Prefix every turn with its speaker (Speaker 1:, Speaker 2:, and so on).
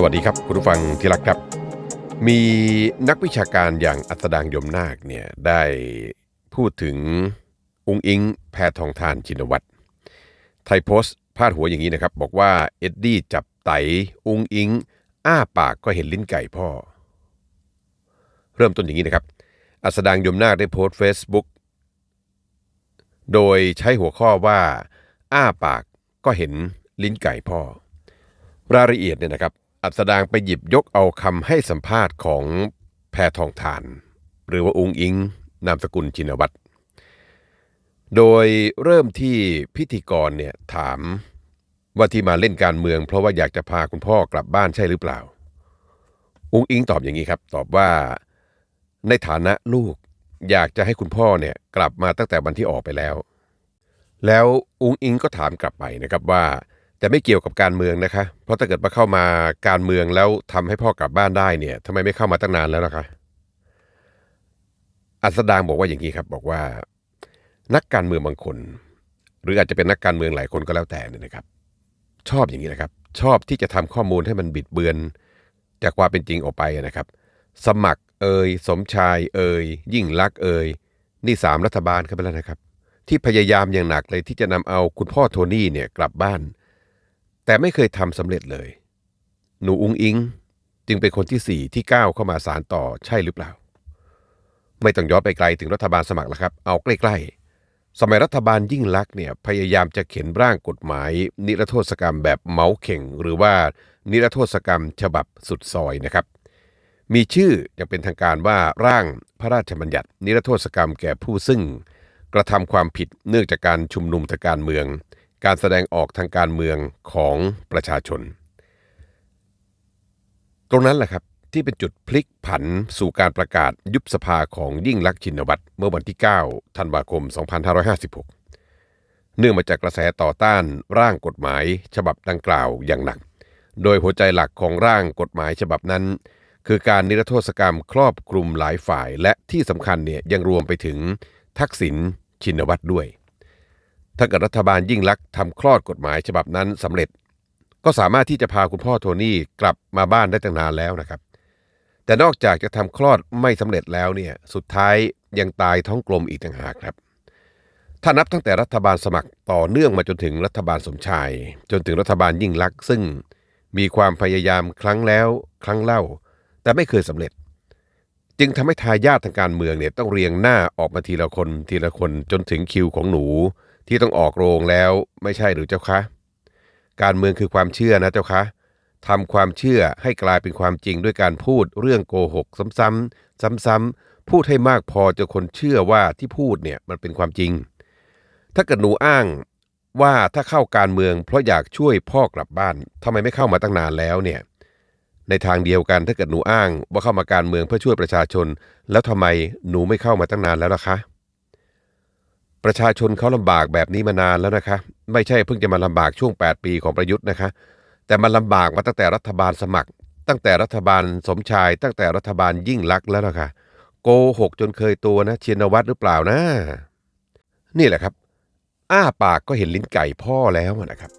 Speaker 1: สวัสดีครับ คุณผู้ฟังที่รักครับ มีนักวิชาการอย่างอัสดางยมนาคเนี่ยได้พูดถึงองค์อิงแพทองทานชินวัตรไทยโพสต์พาดหัวอย่างนี้นะครับ บอกว่าเอ็ดดี้จับไตองค์อิง อ้าปากก็เห็นลิ้นไก่พ่อ เริ่มต้นอย่างนี้นะครับ อัสดางยมนาคได้โพสต์ Facebook โดยใช้หัวข้อว่า อ้าปากก็เห็นลิ้นไก่พ่อ รายละเอียดเนี่ยนะครับ อัสดางไปหยิบยกเอาคำให้สัมภาษณ์ของแพทองทาน หรือว่าองค์อิง นามสกุลชินวัตรโดยเริ่มที่พิธีกรเนี่ยถามว่าที่มาเล่นการเมือง เพราะว่าอยากจะพาคุณพ่อกลับบ้านใช่หรือเปล่า องค์อิงตอบอย่างนี้ครับ ตอบว่าในฐานะลูกอยากจะให้คุณพ่อเนี่ยกลับมาตั้งแต่วันที่ออกไปแล้ว แล้วองค์อิงก็ถามกลับไปนะครับว่า แต่ไม่เกี่ยวกับการเมืองนะคะ เพราะถ้าเกิดมาเข้ามาการเมืองแล้วทำให้พ่อกลับบ้านได้เนี่ยทำไมไม่เข้ามาตั้งนานแล้วล่ะคะ อัสดางบอกว่าอย่างนี้ครับ บอกว่า นักการเมืองบางคน หรืออาจจะเป็นนักการเมืองหลายคนก็แล้วแต่นี่นะครับ ชอบอย่างนี้นะครับ ชอบที่จะทำข้อมูลให้มันบิดเบือน จากความเป็นจริงออกไปนะครับ สมัครเอ่ยสมชายเอ่ยยิ่งลักษ์เอ่ยนี่สามรัฐบาลเข้าไปแล้วนะครับ ที่พยายามอย่างหนักเลยที่จะนำเอาคุณพ่อโทนี่เนี่ยกลับบ้าน แต่ไม่เคยทำสำเร็จเลย หนูอุงอิง จึงเป็นคนที่สี่ที่ก้าวเข้ามาสารต่อใช่หรือเปล่า ไม่ต้องย้อนไปไกลถึงรัฐบาลสมัครแล้วครับ เอาใกล้ ๆ สมัยรัฐบาลยิ่งลักษณ์เนี่ยพยายามจะเขียนร่างกฎหมาย นิรโทษกรรมแบบเมาส์เข่ง หรือว่านิรโทษกรรมฉบับสุดซอยนะครับ มีชื่ออย่างเป็นทางการว่าร่างพระราชบัญญัตินิรโทษกรรมแก่ผู้ซึ่ง กระทำความผิดเนื่องจากการชุมนุมทางการเมือง การแสดงออกทางการเมืองของประชาชน ตรงนั้นแหละครับที่เป็นจุดพลิกผันสู่การประกาศยุบสภาของยิ่งลักษณ์ชินวัตรเมื่อวันที่ 9 ธันวาคม 2556 เนื่องมาจากกระแสต่อต้านร่างกฎหมายฉบับดังกล่าวอย่างหนัก โดยหัวใจหลักของร่างกฎหมายฉบับนั้น คือการนิรโทษกรรมครอบคลุมหลายฝ่าย และที่สำคัญเนี่ยยังรวมไปถึงทักษิณชินวัตรด้วย ถ้าเกิดรัฐบาลยิ่งลักษณ์ทำคลอดกฎหมายฉบับนั้นสำเร็จ ก็สามารถที่จะพาคุณพ่อโทนี่กลับมาบ้านได้ตั้งนานแล้วนะครับ แต่นอกจากจะทำคลอดไม่สำเร็จแล้วเนี่ยสุดท้ายยังตายท้องกลมอีกต่างหากครับ ถ้านับตั้งแต่รัฐบาลสมัครต่อเนื่องมาจนถึงรัฐบาลสมชาย จนถึงรัฐบาลยิ่งลักษณ์ซึ่งมีความพยายามครั้งแล้ว ครั้งเล่า แต่ไม่เคยสำเร็จ จึงทำให้ทายาททางการเมืองเนี่ยต้องเรียงหน้าออกมาทีละคนทีละคนจนถึงคิวของหนู ที่ต้องออกโรงแล้วไม่ใช่หรือเจ้าคะ การเมืองคือความเชื่อนะเจ้าคะทำความเชื่อให้กลายเป็นความจริงด้วยการพูดเรื่องโกหก ซ้ำๆซ้ำๆพูดให้มากพอจนคนเชื่อว่าที่พูดเนี่ยมันเป็นความจริง ถ้าเกิดหนูอ้างว่าถ้าเข้าการเมืองเพราะอยากช่วยพ่อกลับบ้านทำไมไม่เข้ามาตั้งนานแล้วเนี่ยในทางเดียวกันถ้าเกิดหนูอ้างว่าเข้ามาการเมืองเพื่อช่วยประชาชน แล้วทำไมหนูไม่เข้ามาตั้งนานแล้วล่ะคะ ประชาชนเขาลำบากแบบนี้มานานแล้วนะคะ ไม่ใช่เพิ่งจะมาลำบากช่วง 8 ปีของประยุทธ์นะคะ แต่มันลำบากมาตั้งแต่รัฐบาลสมัคร ตั้งแต่รัฐบาลสมชาย ตั้งแต่รัฐบาลยิ่งลักษณ์แล้วนะคะโกหกจนเคยตัวนะเชียนวัตรหรือเปล่านะ นี่แหละครับ อ้าปากก็เห็นลิ้นไก่พ่อแล้วนะครับ